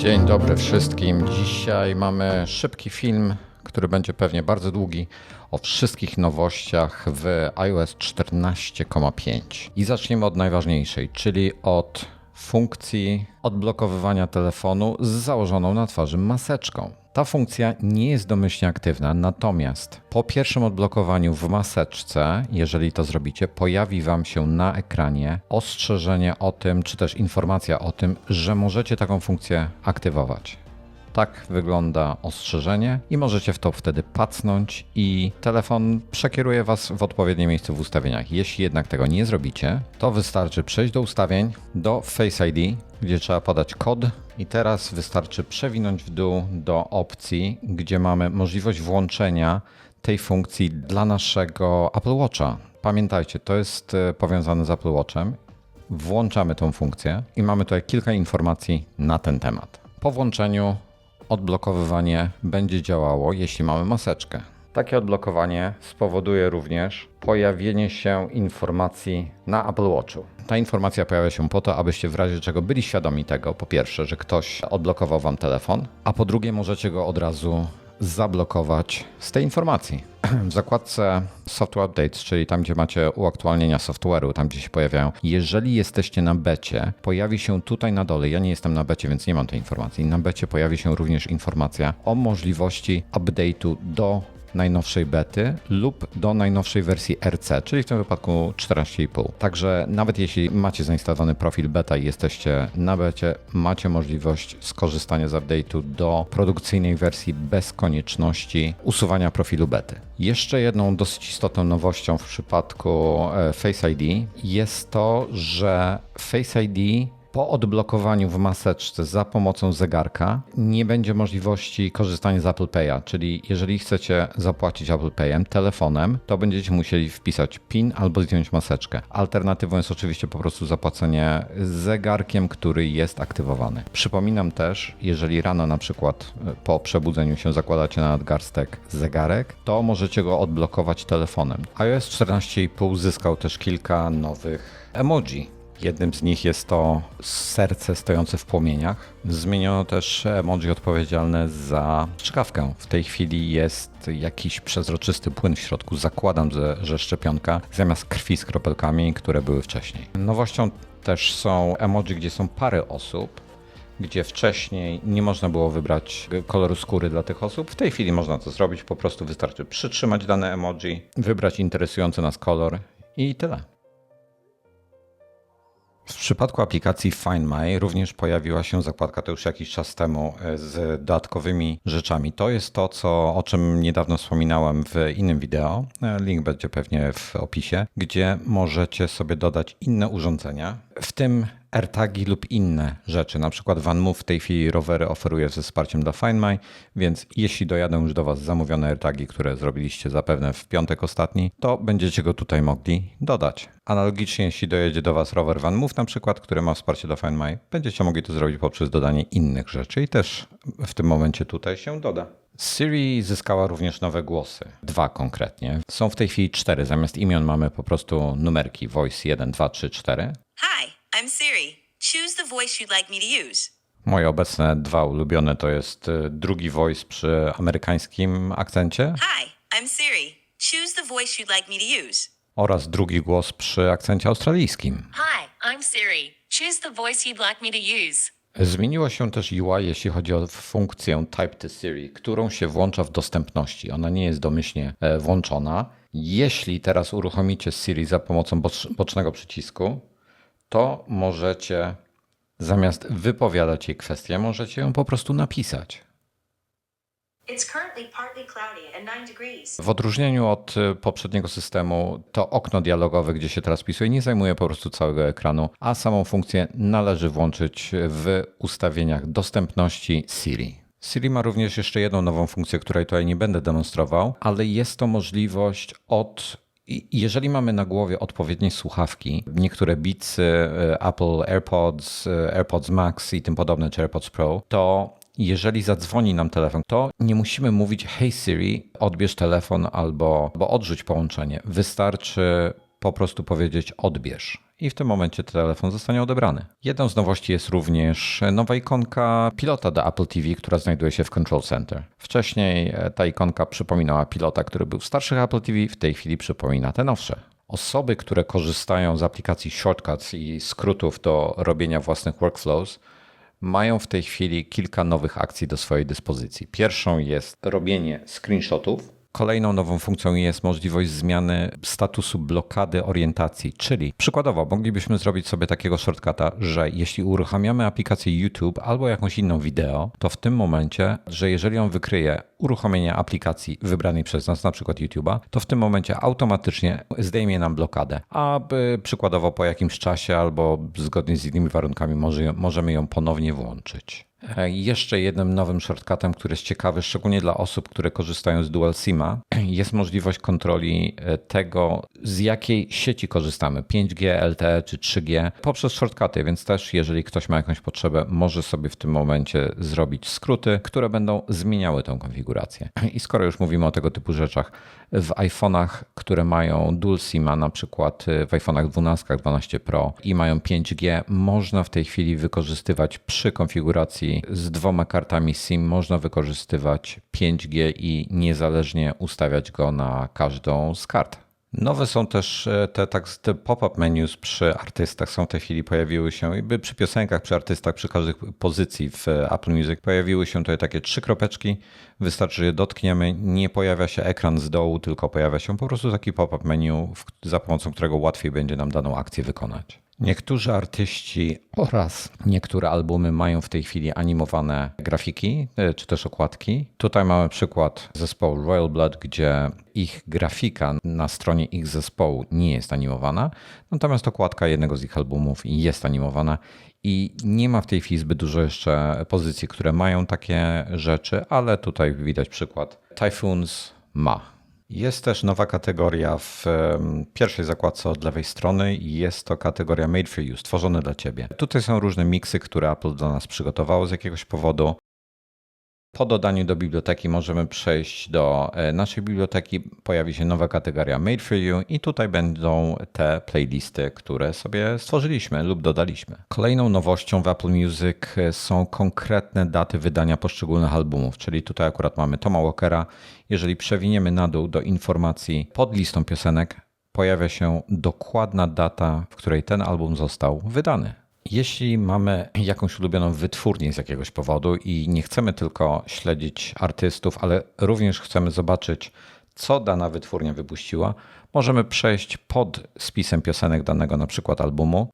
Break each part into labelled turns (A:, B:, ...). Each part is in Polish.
A: Dzień dobry wszystkim. Dzisiaj mamy szybki film, który będzie pewnie bardzo długi, o wszystkich nowościach w iOS 14,5. I zaczniemy od najważniejszej, czyli od funkcji odblokowywania telefonu z założoną na twarzy maseczką. Ta funkcja nie jest domyślnie aktywna, natomiast po pierwszym odblokowaniu w maseczce, jeżeli to zrobicie, pojawi Wam się na ekranie ostrzeżenie o tym, czy też informacja o tym, że możecie taką funkcję aktywować. Tak wygląda ostrzeżenie i możecie w to wtedy pacnąć i telefon przekieruje Was w odpowiednie miejsce w ustawieniach. Jeśli jednak tego nie zrobicie, to wystarczy przejść do ustawień, do Face ID, gdzie trzeba podać kod i teraz wystarczy przewinąć w dół do opcji, gdzie mamy możliwość włączenia tej funkcji dla naszego Apple Watcha. Pamiętajcie, to jest e, powiązane z Apple Watchem. Włączamy tą funkcję i mamy tutaj kilka informacji na ten temat. Po włączeniu odblokowywanie będzie działało, jeśli mamy maseczkę. Takie odblokowanie spowoduje również pojawienie się informacji na Apple Watchu. Ta informacja pojawia się po to, abyście w razie czego byli świadomi tego, po pierwsze, że ktoś odblokował wam telefon, a po drugie, możecie go od razu zablokować z tej informacji. W zakładce Software Updates, czyli tam, gdzie macie uaktualnienia software'u, tam, gdzie się pojawiają, jeżeli jesteście na becie, pojawi się tutaj na dole, ja nie jestem na becie, więc nie mam tej informacji, na becie pojawi się również informacja o możliwości update'u do najnowszej bety lub do najnowszej wersji RC, czyli w tym wypadku 14,5. Także nawet jeśli macie zainstalowany profil beta i jesteście na becie, macie możliwość skorzystania z update'u do produkcyjnej wersji bez konieczności usuwania profilu bety. Jeszcze jedną dosyć istotną nowością w przypadku e, Face ID jest to, że Face ID po odblokowaniu w maseczce za pomocą zegarka nie będzie możliwości korzystania z Apple Pay'a, czyli jeżeli chcecie zapłacić Apple Pay'em telefonem, to będziecie musieli wpisać PIN albo zdjąć maseczkę. Alternatywą jest oczywiście po prostu zapłacenie zegarkiem, który jest aktywowany. Przypominam też, jeżeli rano na przykład e, po przebudzeniu się zakładacie na nadgarstek zegarek, to możecie go odblokować telefonem. iOS 14.5 zyskał też kilka nowych emoji. Jednym z nich jest to serce stojące w płomieniach. Zmieniono też emoji odpowiedzialne za szczkawkę. W tej chwili jest jakiś przezroczysty płyn w środku. Zakładam, że szczepionka zamiast krwi z kropelkami, które były wcześniej. Nowością też są emoji, gdzie są pary osób gdzie wcześniej nie można było wybrać koloru skóry dla tych osób. W tej chwili można to zrobić, po prostu wystarczy przytrzymać dane emoji, wybrać interesujący nas kolor i tyle. W przypadku aplikacji Find My również pojawiła się zakładka to już jakiś czas temu e, z dodatkowymi rzeczami. To jest to, co, o czym niedawno wspominałem w innym wideo. E, Link będzie pewnie w opisie, gdzie możecie sobie dodać inne urządzenia, w tym AirTagi lub inne rzeczy. Na przykład VanMoof w tej chwili rowery oferuje ze wsparciem dla Find My, więc jeśli dojadą już do Was zamówione AirTagi, które zrobiliście zapewne w piątek ostatni, to będziecie go tutaj mogli dodać. Analogicznie, jeśli dojedzie do Was rower VanMoof na przykład, który ma wsparcie dla Find My, będziecie mogli to zrobić poprzez dodanie innych rzeczy i też w tym momencie tutaj się doda. Siri zyskała również nowe głosy. Dwa konkretnie. Są w tej chwili cztery. Zamiast imion mamy po prostu numerki voice 1, 2, 3, 4.
B: Hi, I'm Siri. Choose the voice you'd like me to use.
A: Moje obecne dwa ulubione to jest y, drugi voice przy amerykańskim akcencie
B: Hi, I'm Siri. Choose the voice you'd like me to use.
A: oraz drugi głos przy akcencie australijskim.
C: Hi, I'm Siri. Choose the voice you'd like me to use.
A: Zmieniło się też UI, jeśli chodzi o funkcję Type to Siri, którą się włącza w dostępności. Ona nie jest domyślnie e, włączona. Jeśli teraz uruchomicie Siri za pomocą bocz- bocznego przycisku, to możecie zamiast wypowiadać jej kwestię, możecie ją po prostu napisać.
D: It's currently partly cloudy and 9 degrees.
A: W odróżnieniu od y, poprzedniego systemu, to okno dialogowe, gdzie się teraz pisuje, nie zajmuje po prostu całego ekranu, a samą funkcję należy włączyć w ustawieniach dostępności Siri. Siri ma również jeszcze jedną nową funkcję, której tutaj nie będę demonstrował, ale jest to możliwość od jeżeli mamy na głowie odpowiednie słuchawki, niektóre Beatsy, y, Apple AirPods, y, AirPods Max i tym podobne, czy AirPods Pro, to jeżeli zadzwoni nam telefon, to nie musimy mówić Hey Siri, odbierz telefon albo, albo odrzuć połączenie. Wystarczy po prostu powiedzieć odbierz. i w tym momencie telefon zostanie odebrany. Jedną z nowości jest również nowa ikonka pilota do Apple TV, która znajduje się w Control Center. Wcześniej e, ta ikonka przypominała pilota, który był w starszych Apple TV, w tej chwili przypomina te nowsze. Osoby, które korzystają z aplikacji Shortcuts i skrótów do robienia własnych workflows, mają w tej chwili kilka nowych akcji do swojej dyspozycji. Pierwszą jest robienie screenshotów. Kolejną nową funkcją jest możliwość zmiany statusu blokady orientacji, czyli przykładowo moglibyśmy zrobić sobie takiego shortcuta, że jeśli uruchamiamy aplikację YouTube albo jakąś inną wideo, to w tym momencie, że jeżeli on wykryje uruchomienie aplikacji wybranej przez nas, na przykład YouTube'a, to w tym momencie automatycznie zdejmie nam blokadę, aby przykładowo po jakimś czasie albo zgodnie z innymi warunkami może, możemy ją ponownie włączyć. E, Jeszcze jednym nowym shortcutem, który jest ciekawy, szczególnie dla osób, które korzystają z Dual SIMa, jest możliwość kontroli e, tego, z jakiej sieci korzystamy, 5G, LTE czy 3G, poprzez shortcuty, więc też jeżeli ktoś ma jakąś potrzebę, może sobie w tym momencie zrobić skróty, które będą zmieniały tą konfigurację. I skoro już mówimy o tego typu rzeczach, w iPhone'ach, które mają Dual SIMa, na przykład e, w iPhone'ach 12, 12 Pro i mają 5G, można w tej chwili wykorzystywać przy konfiguracji z dwoma kartami SIM, można wykorzystywać 5G i niezależnie ustawiać go na każdą z kart. Nowe są też e, te, tak, te pop-up menus przy artystach. Są w tej chwili, pojawiły się jakby przy piosenkach, przy artystach, przy każdej pozycji w Apple Music. Pojawiły się tutaj takie trzy kropeczki. Wystarczy, że je dotkniemy. Nie pojawia się ekran z dołu, tylko pojawia się po prostu taki pop-up menu, za pomocą którego łatwiej będzie nam daną akcję wykonać. Niektórzy artyści oraz niektóre albumy mają w tej chwili animowane grafiki e, czy też okładki. Tutaj mamy przykład zespołu Royal Blood, gdzie ich grafika na stronie ich zespołu nie jest animowana, natomiast okładka jednego z ich albumów jest animowana i nie ma w tej chwili zbyt dużo jeszcze pozycji, które mają takie rzeczy, ale tutaj widać przykład. Typhoons ma. Jest też nowa kategoria w pierwszej zakładce od lewej strony i jest to kategoria Made for You, stworzone dla Ciebie. Tutaj są różne miksy, które Apple dla nas przygotowało z jakiegoś powodu. Po dodaniu do biblioteki możemy przejść do e, naszej biblioteki. Pojawi się nowa kategoria Made for You i tutaj będą te playlisty, które sobie stworzyliśmy lub dodaliśmy. Kolejną nowością w Apple Music e, są konkretne daty wydania poszczególnych albumów, czyli tutaj akurat mamy Toma Walkera. Jeżeli przewiniemy na dół do informacji pod listą piosenek, pojawia się dokładna data, w której ten album został wydany. Jeśli mamy jakąś ulubioną wytwórnię z jakiegoś powodu i nie chcemy tylko śledzić artystów, ale również chcemy zobaczyć, co dana wytwórnia wypuściła, możemy przejść pod spisem piosenek danego na przykład albumu.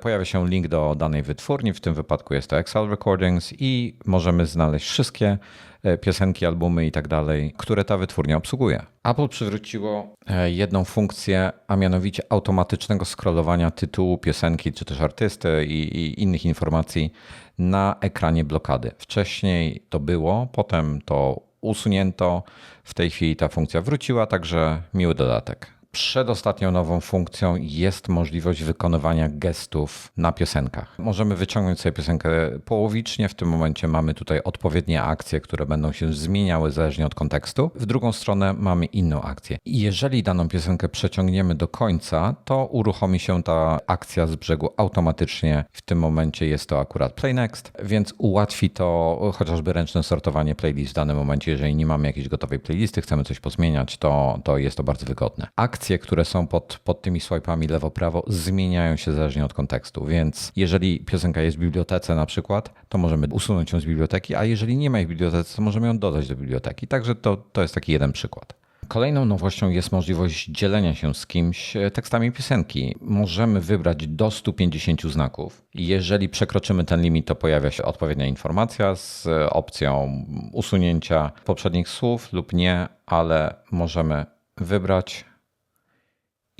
A: Pojawia się link do danej wytwórni, w tym wypadku jest to Excel Recordings i możemy znaleźć wszystkie e, piosenki, albumy i tak dalej, które ta wytwórnia obsługuje. Apple przywróciło e, jedną funkcję, a mianowicie automatycznego scrollowania tytułu piosenki czy też artysty i, i innych informacji na ekranie blokady. Wcześniej to było, potem to usunięto, w tej chwili ta funkcja wróciła, także miły dodatek. Przedostatnią nową funkcją jest możliwość wykonywania gestów na piosenkach. Możemy wyciągnąć sobie piosenkę połowicznie. W tym momencie mamy tutaj odpowiednie akcje, które będą się zmieniały zależnie od kontekstu. W drugą stronę mamy inną akcję. Jeżeli daną piosenkę przeciągniemy do końca, to uruchomi się ta akcja z brzegu automatycznie. W tym momencie jest to akurat Play Next, więc ułatwi to chociażby ręczne sortowanie playlist w danym momencie. Jeżeli nie mamy jakiejś gotowej playlisty, chcemy coś pozmieniać, to, to jest to bardzo wygodne. Akcje, które są pod, pod tymi swipe'ami lewo-prawo, zmieniają się zależnie od kontekstu, więc jeżeli piosenka jest w bibliotece na przykład, to możemy usunąć ją z biblioteki, a jeżeli nie ma jej w bibliotece, to możemy ją dodać do biblioteki. Także to, to jest taki jeden przykład. Kolejną nowością jest możliwość dzielenia się z kimś e, tekstami piosenki. Możemy wybrać do 150 znaków. Jeżeli przekroczymy ten limit, to pojawia się odpowiednia informacja z e, opcją usunięcia poprzednich słów lub nie, ale możemy wybrać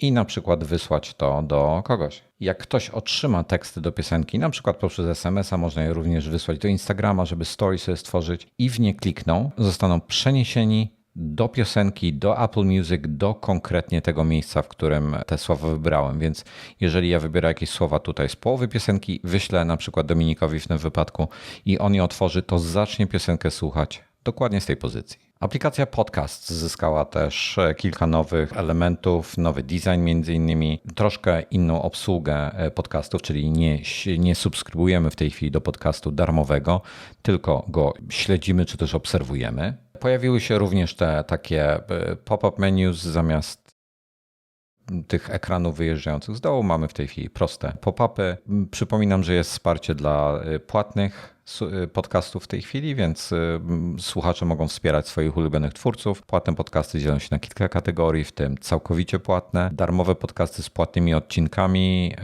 A: i na przykład wysłać to do kogoś. Jak ktoś otrzyma teksty do piosenki, na przykład poprzez SMS-a, można je również wysłać do Instagrama, żeby story sobie stworzyć i w nie klikną, zostaną przeniesieni do piosenki, do Apple Music, do konkretnie tego miejsca, w którym te słowa wybrałem. Więc jeżeli ja wybiorę jakieś słowa tutaj z połowy piosenki, wyślę na przykład Dominikowi w tym wypadku i on je otworzy, to zacznie piosenkę słuchać dokładnie z tej pozycji. Aplikacja Podcast zyskała też e, kilka nowych elementów, nowy design między innymi, troszkę inną obsługę e, podcastów, czyli nie, nie subskrybujemy w tej chwili do podcastu darmowego, tylko go śledzimy czy też obserwujemy. Pojawiły się również te takie e, pop-up menus zamiast tych ekranów wyjeżdżających z dołu. Mamy w tej chwili proste pop-upy. Przypominam, że jest wsparcie dla płatnych podcastów w tej chwili, więc y, słuchacze mogą wspierać swoich ulubionych twórców. Płatne podcasty dzielą się na kilka kategorii, w tym całkowicie płatne, darmowe podcasty z płatnymi odcinkami,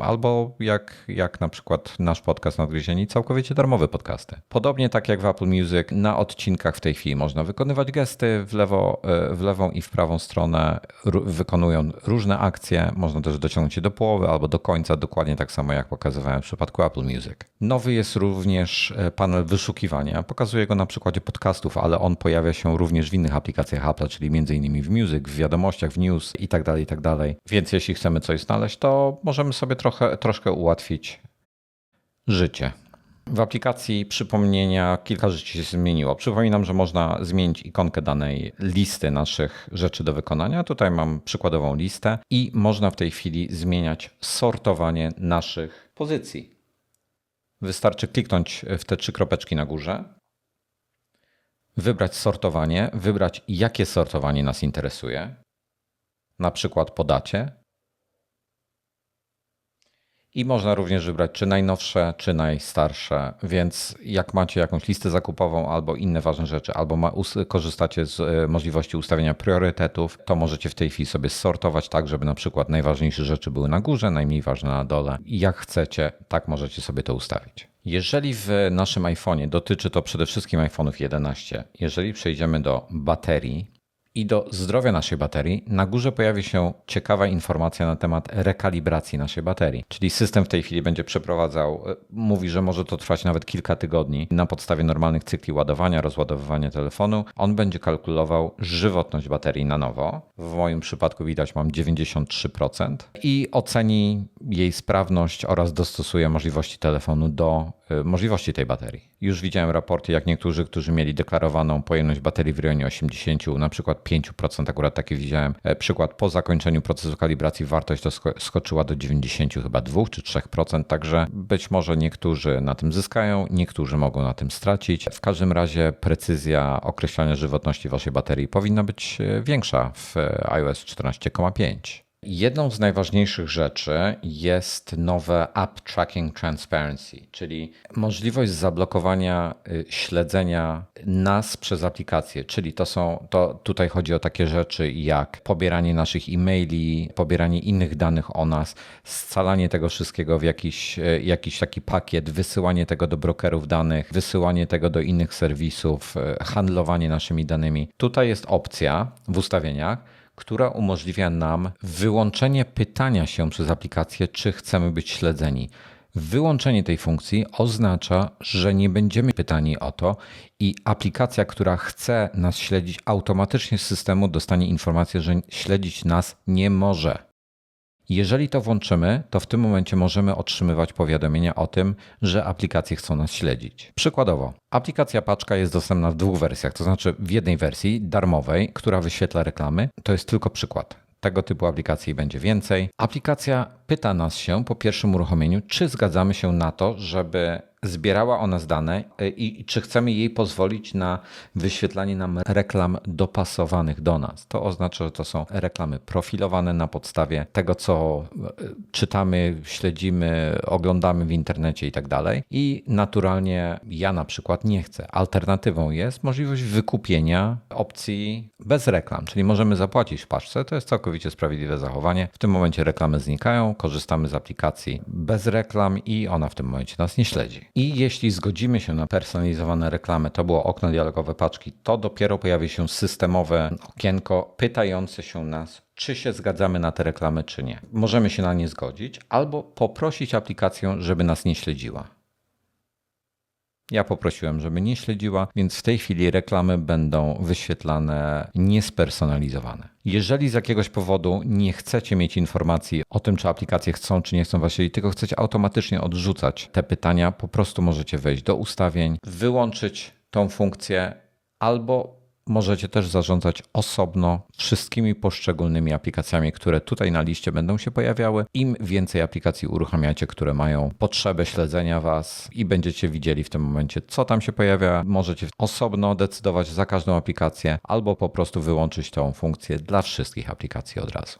A: albo jak, jak na przykład nasz podcast Nadgryzieni, całkowicie darmowe podcasty. Podobnie tak jak w Apple Music, na odcinkach w tej chwili można wykonywać gesty w, lewo, e, w lewą i w prawą stronę, wykonują różne akcje, można też dociągnąć je do połowy albo do końca, dokładnie tak samo jak pokazywałem w przypadku Apple Music. Nowy jest również e, panel wyszukiwania, pokazuję go na przykładzie podcastów, ale on pojawia się również w innych aplikacjach Apple, czyli m.in. w Music, w wiadomościach, w news i tak dalej, i tak. Więc jeśli chcemy coś znaleźć, to możemy sobie trochę, troszkę ułatwić życie. W aplikacji przypomnienia kilka rzeczy się zmieniło. Przypominam, że można zmienić ikonkę danej listy naszych rzeczy do wykonania. Tutaj mam przykładową listę i można w tej chwili zmieniać sortowanie naszych pozycji. Wystarczy kliknąć w te trzy kropeczki na górze, wybrać sortowanie, wybrać jakie sortowanie nas interesuje, na przykład po dacie, i można również wybrać czy najnowsze, czy najstarsze. Więc jak macie jakąś listę zakupową albo inne ważne rzeczy, albo ma, korzystacie z e, możliwości ustawienia priorytetów, to możecie w tej chwili sobie sortować tak, żeby na przykład najważniejsze rzeczy były na górze, najmniej ważne na dole. I jak chcecie, tak możecie sobie to ustawić. Jeżeli w naszym iPhone'ie dotyczy to przede wszystkim iPhone'ów 11, jeżeli przejdziemy do baterii, i do zdrowia naszej baterii, na górze pojawi się ciekawa informacja na temat rekalibracji naszej baterii. Czyli system w tej chwili będzie przeprowadzał, e, mówi, że może to trwać nawet kilka tygodni na podstawie normalnych cykli ładowania, rozładowywania telefonu. On będzie kalkulował żywotność baterii na nowo. W moim przypadku widać mam 93% i oceni jej sprawność oraz dostosuje możliwości telefonu do e, możliwości tej baterii. Już widziałem raporty, jak niektórzy, którzy mieli deklarowaną pojemność baterii w rejonie 80, na przykład 5%, akurat taki widziałem e, przykład, po zakończeniu procesu kalibracji wartość to sko- skoczyła do 90 chyba 2 czy 3%, także być może niektórzy na tym zyskają, niektórzy mogą na tym stracić. W każdym razie precyzja określania żywotności waszej baterii powinna być e, większa w e, iOS 14,5. Jedną z najważniejszych rzeczy jest nowe App Tracking Transparency, czyli możliwość zablokowania y, śledzenia nas przez aplikację. Czyli to są, to tutaj chodzi o takie rzeczy jak pobieranie naszych e-maili, pobieranie innych danych o nas, scalanie tego wszystkiego w jakiś, y, jakiś taki pakiet, wysyłanie tego do brokerów danych, wysyłanie tego do innych serwisów, y, handlowanie naszymi danymi. Tutaj jest opcja w ustawieniach, która umożliwia nam wyłączenie pytania się przez aplikację, czy chcemy być śledzeni. Wyłączenie tej funkcji oznacza, że nie będziemy pytani o to i aplikacja, która chce nas śledzić, automatycznie z systemu dostanie informację, że śledzić nas nie może. Jeżeli to włączymy, to w tym momencie możemy otrzymywać powiadomienia o tym, że aplikacje chcą nas śledzić. Przykładowo, aplikacja Paczka jest dostępna w dwóch wersjach, to znaczy w jednej wersji darmowej, która wyświetla reklamy. To jest tylko przykład. Tego typu aplikacji będzie więcej. Aplikacja pyta nas się po pierwszym uruchomieniu, czy zgadzamy się na to, żeby zbierała o nas dane y, i czy chcemy jej pozwolić na wyświetlanie nam reklam dopasowanych do nas. To oznacza, że to są reklamy profilowane na podstawie tego, co y, czytamy, śledzimy, oglądamy w internecie i tak dalej. I naturalnie ja na przykład nie chcę. Alternatywą jest możliwość wykupienia opcji bez reklam, czyli możemy zapłacić w paczce. To jest całkowicie sprawiedliwe zachowanie. W tym momencie reklamy znikają, korzystamy z aplikacji bez reklam i ona w tym momencie nas nie śledzi. I jeśli zgodzimy się na personalizowane reklamy, to było okno dialogowe paczki, to dopiero pojawi się systemowe okienko pytające się nas, czy się zgadzamy na te reklamy, czy nie. Możemy się na nie zgodzić albo poprosić aplikację, żeby nas nie śledziła. Ja poprosiłem, żeby nie śledziła, więc w tej chwili reklamy będą wyświetlane niespersonalizowane. Jeżeli z jakiegoś powodu nie chcecie mieć informacji o tym, czy aplikacje chcą, czy nie chcą was tylko chcecie automatycznie odrzucać te pytania, po prostu możecie wejść do ustawień, wyłączyć tą funkcję albo Możecie też zarządzać osobno wszystkimi poszczególnymi aplikacjami, które tutaj na liście będą się pojawiały. Im więcej aplikacji uruchamiacie, które mają potrzebę śledzenia Was i będziecie widzieli w tym momencie, co tam się pojawia, możecie osobno decydować za każdą aplikację albo po prostu wyłączyć tą funkcję dla wszystkich aplikacji od razu.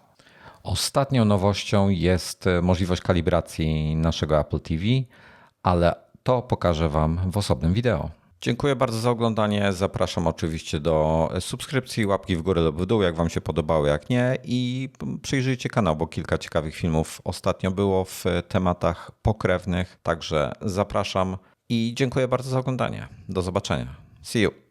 A: Ostatnią nowością jest e, możliwość kalibracji naszego Apple TV, ale to pokażę Wam w osobnym wideo. Dziękuję bardzo za oglądanie. Zapraszam oczywiście do subskrypcji, łapki w górę lub w dół, jak Wam się podobało, jak nie. I przyjrzyjcie kanał, bo kilka ciekawych filmów ostatnio było w tematach pokrewnych. Także zapraszam i dziękuję bardzo za oglądanie. Do zobaczenia. See you.